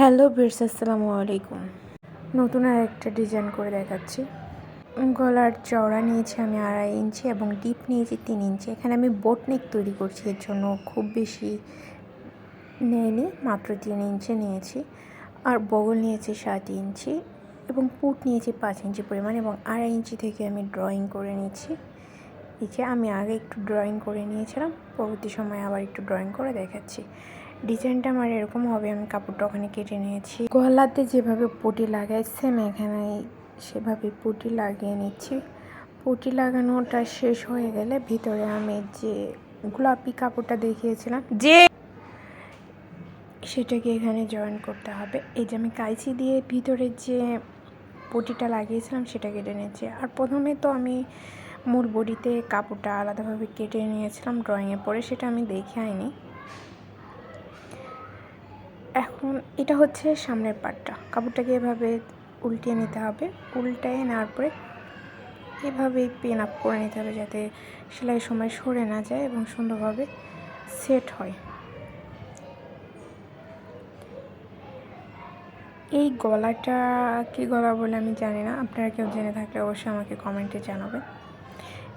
Hello বিরস আসসালামু আলাইকুম। নতুন আর একটা ডিজাইন করে দেখাচ্ছি। গলার চওড়া নিয়েছি আমি আড়াই ইঞ্চি এবং ডিপ নিয়েছি তিন ইঞ্চি। এখানে আমি বোট নেক তৈরি করছি, এর জন্য খুব বেশি নেয়নি মাত্র তিন ইঞ্চি নিয়েছি। আর বগল নিয়েছি সাত ইঞ্চি এবং পুট নিয়েছি পাঁচ ইঞ্চি পরিমাণ এবং আড়াই ইঞ্চি থেকে আমি ড্রয়িং করে নিয়েছি। এই আমি আগে একটু ড্রয়িং করে নিয়েছিলাম, পরবর্তী সময় আবার একটু ড্রয়িং করে দেখাচ্ছি। ডিজাইনটা আমার এরকম হবে, আমি কাপড়টা ওখানে কেটে নিয়েছি। গলাতে যেভাবে পুটি লাগাই সেম এখানে সেভাবে পুটি লাগিয়ে নিচ্ছি। পুটি লাগানোটা শেষ হয়ে গেলে ভিতরে আমি যে গোলাপি কাপড়টা দেখিয়েছিলাম, যে সেটাকে এখানে জয়েন করতে হবে। এই যে আমি কাইচি দিয়ে ভিতরে যে পুটিটা লাগিয়েছিলাম, সেটা কেটে নিয়েছি আর প্রথমে তো আমি মূল বডিতে কাপড়টা আলাদাভাবে কেটে নিয়েছিলাম ড্রয়িংয়ে পরে, সেটা আমি দেখে আইনি। এখন এটা হচ্ছে সামনের পাটটা। কাপড়টাকে এভাবে উল্টিয়ে নিতে হবে। উল্টায় নেওয়ার পরে এভাবে পেন আপ করে নিতে হবে যাতে সেলাই সময় সরে না যায় এবং সুন্দরভাবে সেট হয়। এই গলাটা কি গলা বলে আমি জানি না। আপনারা কেউ জেনে থাকলে অবশ্যই আমাকে কমেন্টে জানাবেন।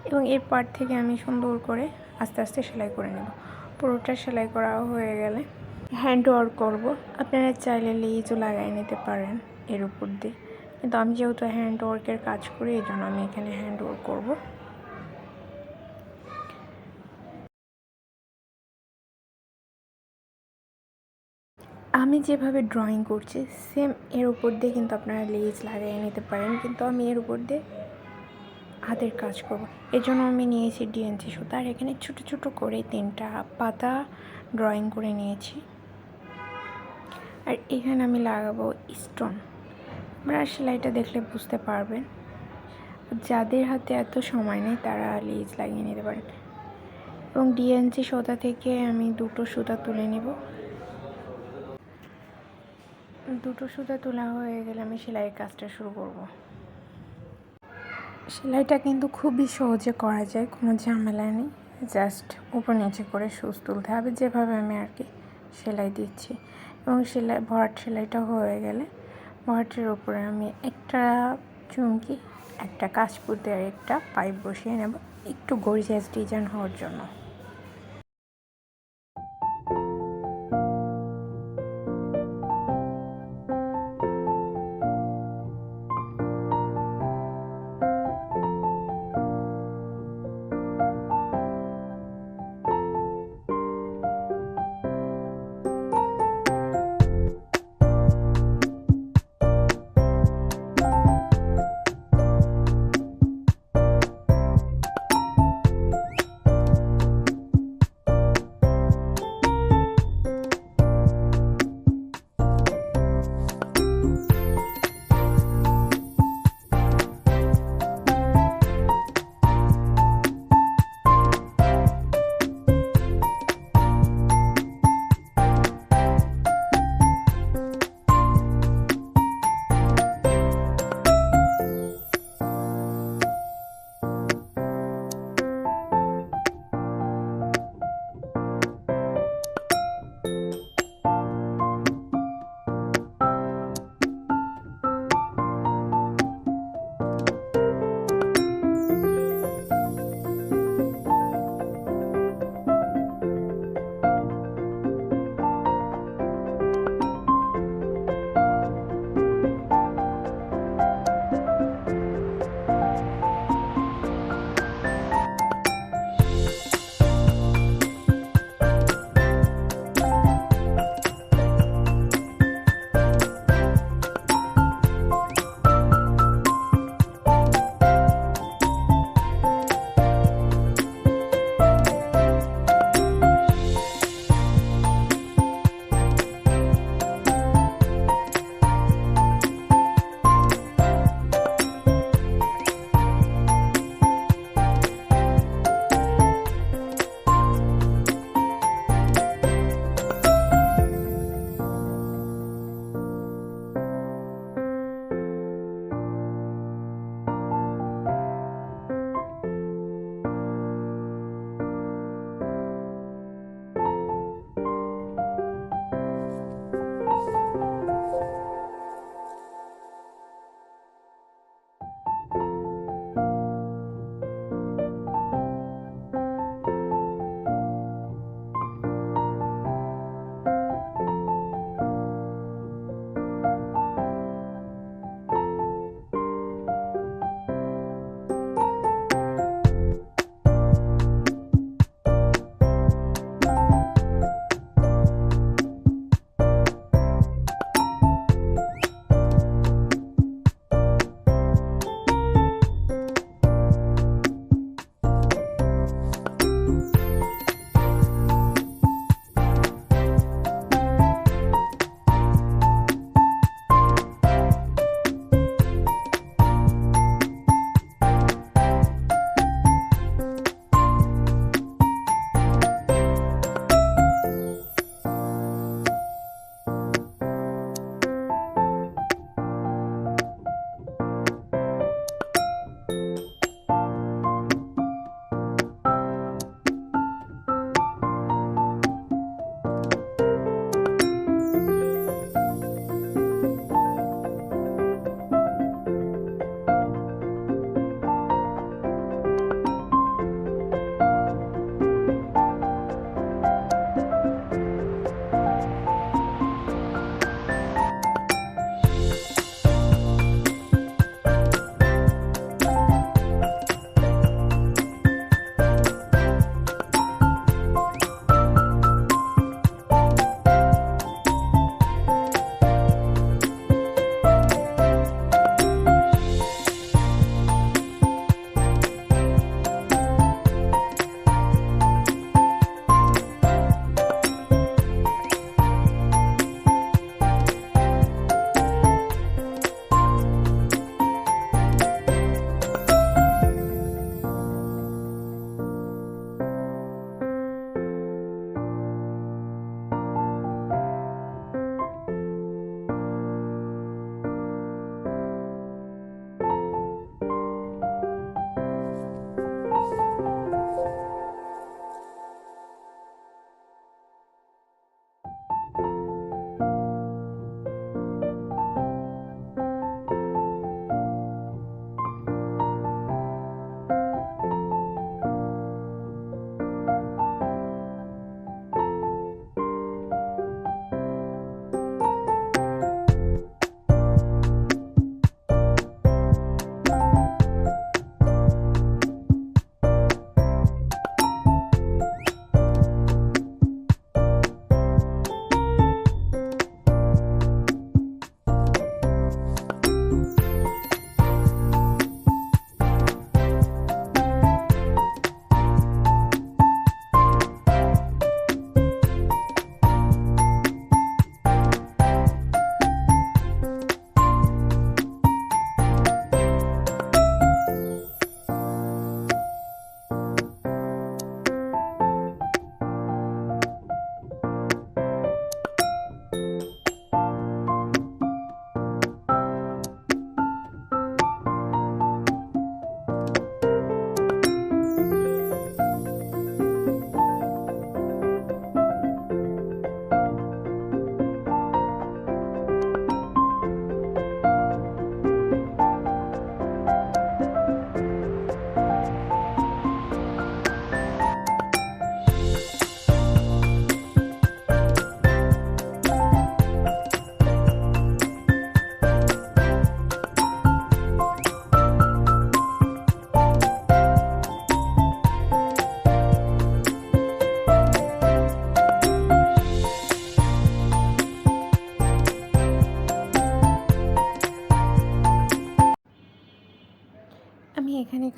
এবং এর পার্ট থেকে আমি সুন্দর করে আস্তে আস্তে সেলাই করে নেব। পুরোটা সেলাই করা হয়ে গেলে হ্যান্ড ওয়ার্ক করব। আপনারা চাইলে লেজও লাগাই নিতে পারেন এর উপর দিয়ে। কিন্তু আমি যেহেতু হ্যান্ড ওয়ার্কের কাজ করি এই জন্য আমি এখানে হ্যান্ড ওয়ার্ক করব। আমি যেভাবে ড্রয়িং করছি সেম এর উপর দিয়ে কিন্তু আপনারা লেজ লাগিয়ে নিতে পারেন। কিন্তু আমি এর উপর দিয়ে হাতের কাজ করব। এর জন্য আমি নিয়েছি ডিএনসি সুতা। আর এখানে ছোটো ছোটো করে তিনটা পাতা ড্রয়িং করে নিয়েছি। আর এখানে আমি লাগাবো স্টোন আপনারা সেলাইটা দেখলে বুঝতে পারবেন। যাদের হাতে এত সময় নেই, তারা লেজ লাগিয়ে নিতে পারেন। এবং ডিএনসি সুতা থেকে আমি দুটো সুতা তুলে নেব। দুটো সুতা তোলা হয়ে গেলে আমি সেলাইয়ের কাজটা শুরু করব। সেলাইটা কিন্তু খুবই সহজে করা যায়, কোনো ঝামেলা নেই। জাস্ট উপর নিচে করে সুচ তুলতে হবে, যেভাবে আমি আর কি সেলাই দিচ্ছি। এবং সেলাই, ভরাট সেলাইটা হয়ে গেলে ভরাটের ওপরে আমি একটা চুমকি, একটা কাশপুর আর একটা পাইপ বসিয়ে নেব। একটু গরিজাস ডিজাইন হওয়ার জন্য।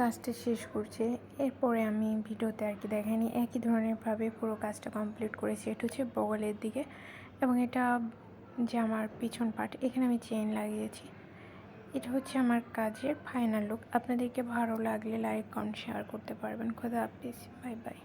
কাজটা শেষ করছে। এরপরে আমি ভিডিওতে আর কি দেখাইনি, একই ধরনেরভাবে পুরো কাজটা কমপ্লিট করেছি। এটা হচ্ছে বগলের দিকে এবং এটা যে আমার পিছন পার্ট এখানে আমি চেন লাগিয়েছি। এটা হচ্ছে আমার কাজের ফাইনাল লুক আপনাদেরকে ভালো লাগলে লাইক কমেন্ট শেয়ার করতে পারবেন। খোদা হাফিজ। Bye bye